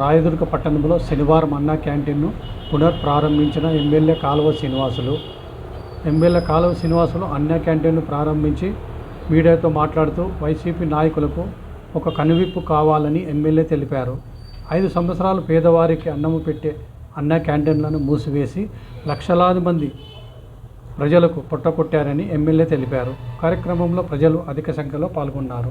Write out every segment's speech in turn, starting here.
రాయదుర్గ పట్టణంలో శనివారం అన్నా క్యాంటీన్ను పునఃప్రారంభించిన ఎమ్మెల్యే కాలువ శ్రీనివాసులు. ఎమ్మెల్యే కాలువ శ్రీనివాసులు అన్నా క్యాంటీన్ను ప్రారంభించి మీడియాతో మాట్లాడుతూ వైసీపీ నాయకులకు ఒక కనువిప్పు కావాలని ఎమ్మెల్యే తెలిపారు. ఐదు సంవత్సరాలు పేదవారికి అన్నము పెట్టే అన్నా క్యాంటీన్లను మూసివేసి లక్షలాది మంది ప్రజలకు పుట్టకొట్టారని ఎమ్మెల్యే తెలిపారు. కార్యక్రమంలో ప్రజలు అధిక సంఖ్యలో పాల్గొన్నారు.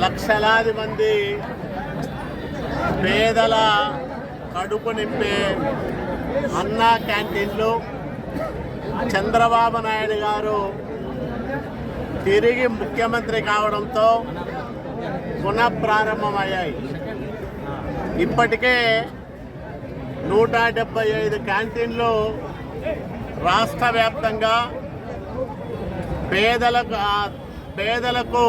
లక్షలాది మంది పేదల కడుపు నింపే అన్నా క్యాంటీన్లు చంద్రబాబు నాయుడు గారు తిరిగి ముఖ్యమంత్రి కావడంతో పునఃప్రారంభమయ్యాయి. ఇప్పటికే నూట డెబ్బై ఐదు క్యాంటీన్లు రాష్ట్ర వ్యాప్తంగా పేదలకు పేదలకు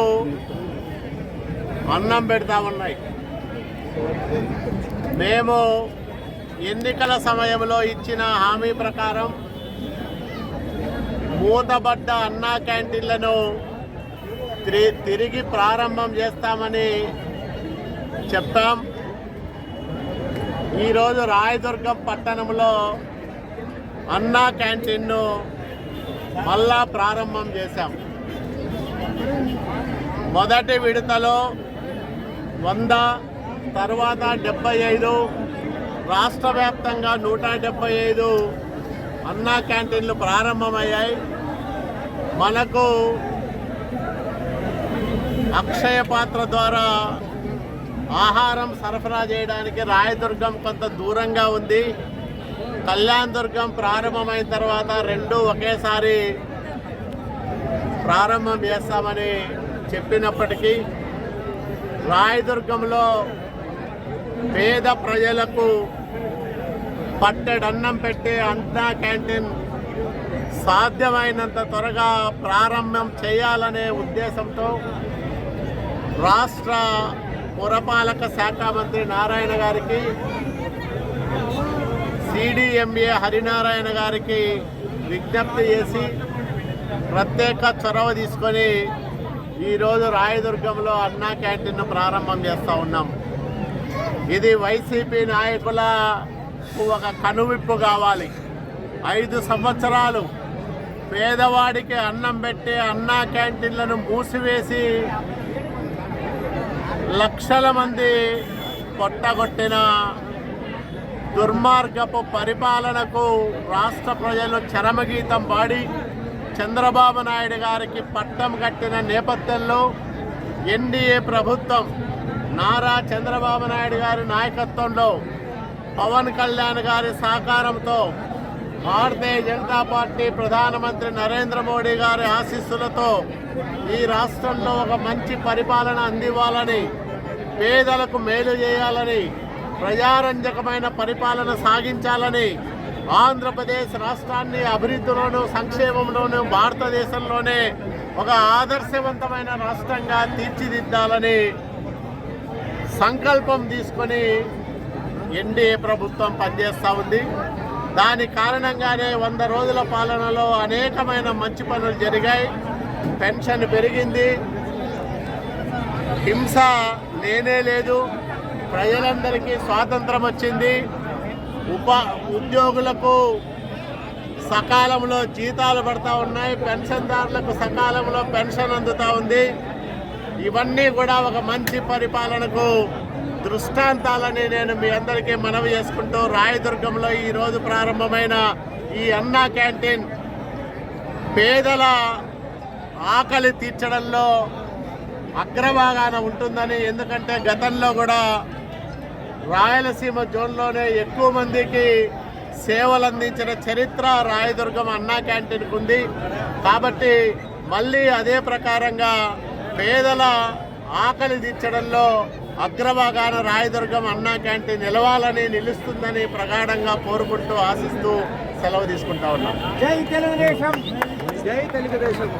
అన్నం పెడతా ఉన్నాయి. మేము ఎన్నికల సమయంలో ఇచ్చిన హామీ ప్రకారం మూతబడ్డ అన్నా క్యాంటీన్లను తిరిగి ప్రారంభం చేస్తామని చెప్తాం. ఈరోజు రాయదుర్గం పట్టణంలో అన్నా క్యాంటీన్ను మళ్ళా ప్రారంభం చేశాం. మొదటి విడతలో వంద తర్వాత డెబ్బై ఐదు రాష్ట్ర వ్యాప్తంగా నూట డెబ్బై ఐదు అన్నా క్యాంటీన్లు ప్రారంభమయ్యాయి. మనకు అక్షయ పాత్ర ద్వారా ఆహారం సరఫరా చేయడానికి రాయదుర్గం కొంత దూరంగా ఉంది. కళ్యాణ్ దుర్గం ప్రారంభమైన తర్వాత రెండు ఒకేసారి ప్రారంభం చేస్తామని చెప్పినప్పటికీ రాయదుర్గంలో పేద ప్రజలకు పట్టెడన్నం పెట్టే అన్నా క్యాంటీన్ సాధ్యమైనంత త్వరగా ప్రారంభం చేయాలనే ఉద్దేశంతో రాష్ట్ర పురపాలక శాఖ మంత్రి నారాయణ గారికి సిడిఎంఏ హరినారాయణ గారికి విజ్ఞప్తి చేసి ప్రత్యేక చొరవ తీసుకొని ఈరోజు రాయదుర్గంలో అన్నా క్యాంటీన్ను ప్రారంభం చేస్తూ ఉన్నాం. ఇది వైసీపీ నాయకులకు ఒక కనువిప్పు కావాలి. ఐదు సంవత్సరాలు పేదవాడికి అన్నం పెట్టే అన్నా క్యాంటీన్లను మూసివేసి లక్షల మంది పొట్టగొట్టిన దుర్మార్గపు పరిపాలనకు రాష్ట్ర ప్రజలు చరమగీతం పాడి చంద్రబాబు నాయుడు గారికి పట్టం కట్టిన నేపథ్యంలో ఎన్డీఏ ప్రభుత్వం నారా చంద్రబాబు నాయుడు గారి నాయకత్వంలో పవన్ కళ్యాణ్ గారి సహకారంతో భారతీయ జనతా పార్టీ ప్రధానమంత్రి నరేంద్ర మోడీ గారి ఆశీస్సులతో ఈ రాష్ట్రంలో ఒక మంచి పరిపాలన అందివ్వాలని పేదలకు మేలు చేయాలని ప్రజారంజకమైన పరిపాలన సాగించాలని ఆంధ్రప్రదేశ్ రాష్ట్రాన్ని అభివృద్ధిలోనూ సంక్షేమంలోనూ భారతదేశంలోనే ఒక ఆదర్శవంతమైన రాష్ట్రంగా తీర్చిదిద్దాలని సంకల్పం తీసుకొని ఎన్డీఏ ప్రభుత్వం పనిచేస్తూ ఉంది. దాని కారణంగానే వంద రోజుల పాలనలో అనేకమైన మంచి పనులు జరిగాయి. పెన్షన్ పెరిగింది. హింస లేనే లేదు. ప్రజలందరికీ స్వాతంత్రం వచ్చింది. ఉప ఉద్యోగులకు సకాలంలో జీతాలు పడతా ఉన్నాయి. పెన్షన్దారులకు సకాలంలో పెన్షన్ అందుతూ ఉంది. ఇవన్నీ కూడా ఒక మంచి పరిపాలనకు దృష్టాంతాలని నేను మీ అందరికీ మనవి చేసుకుంటూ రాయదుర్గంలో ఈరోజు ప్రారంభమైన ఈ అన్నా క్యాంటీన్ పేదల ఆకలి తీర్చడంలో అగ్రభాగాన ఉంటుందని ఎందుకంటే గతంలో కూడా రాయలసీమ జోన్లోనే ఎక్కువ మందికి సేవలు అందించిన చరిత్ర రాయదుర్గం అన్నా క్యాంటీన్కు ఉంది. కాబట్టి మళ్ళీ అదే ప్రకారంగా పేదల ఆకలి తీర్చడంలో అగ్రభాగాన రాయదుర్గం అన్నా క్యాంటీన్ నిలవాలని నిలుస్తుందని ప్రగాఢంగా కోరుకుంటూ ఆశిస్తూ సెలవు తీసుకుంటా ఉన్నాం. జై తెలుగుదేశం. జై తెలుగుదేశం.